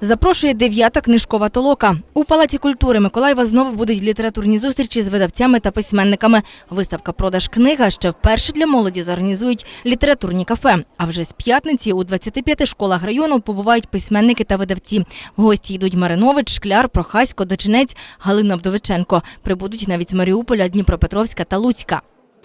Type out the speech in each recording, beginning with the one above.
Запрошує дев'ята книжкова толока. У Палаці культури Миколаєва знову будуть літературні зустрічі з видавцями та письменниками. Виставка Продаж книга ще вперше для молоді зорганізують літературні кафе. А вже з п'ятниці у 25 школах району побувають письменники та видавці. В гості йдуть Маринович, Шкляр, Прохасько, Дочинець, Галина Вдовиченко. Прибудуть навіть з Маріуполя, Дніпропетровська та Луцька.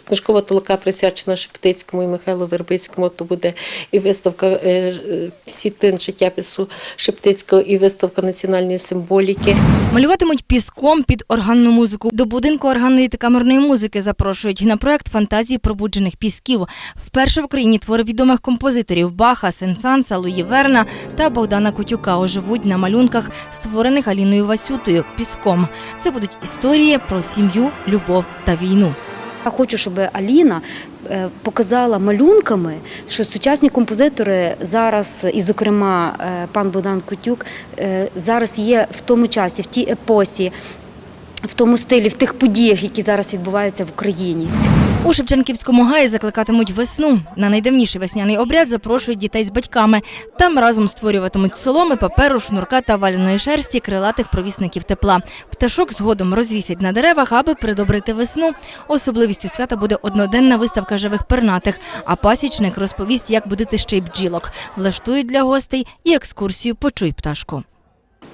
Книжкова толока присвячена Шептицькому і Михайлу Вербицькому. То буде і виставка е, е, «Всітин життєпису Шептицького, і виставка національної символіки. Малюватимуть піском під органну музику. До будинку органної та камерної музики запрошують на проект фантазії пробуджених пісків. Вперше в Україні твори відомих композиторів Баха, Сенсанса, Луї Верна та Богдана Котюка оживуть на малюнках, створених Аліною Васютою піском. Це будуть історії про сім'ю, любов та війну. Я хочу, щоб Аліна е, показала малюнками, що сучасні композитори зараз, і, зокрема, е, пан Богдан Котюк, е, зараз є в тому часі, в тій епосі, в тому стилі, в тих подіях, які зараз відбуваються в Україні. У Шевченківському гаї закликатимуть весну. На найдавніший весняний обряд запрошують дітей з батьками. Там разом створюватимуть соломи, паперу, шнурка та валяної шерсті крилатих провісників тепла. Пташок згодом розвісять на деревах, аби придобрити весну. Особливістю свята буде одноденна виставка живих пернатих, а пасічник розповість, як будити ще й бджілок. Влаштують для гостей і екскурсію «Почуй пташку».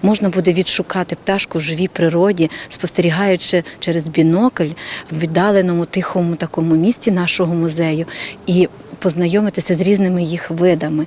Можна буде відшукати пташку в живій природі, спостерігаючи через бінокль в віддаленому тихому такому місці нашого музею і познайомитися з різними їх видами.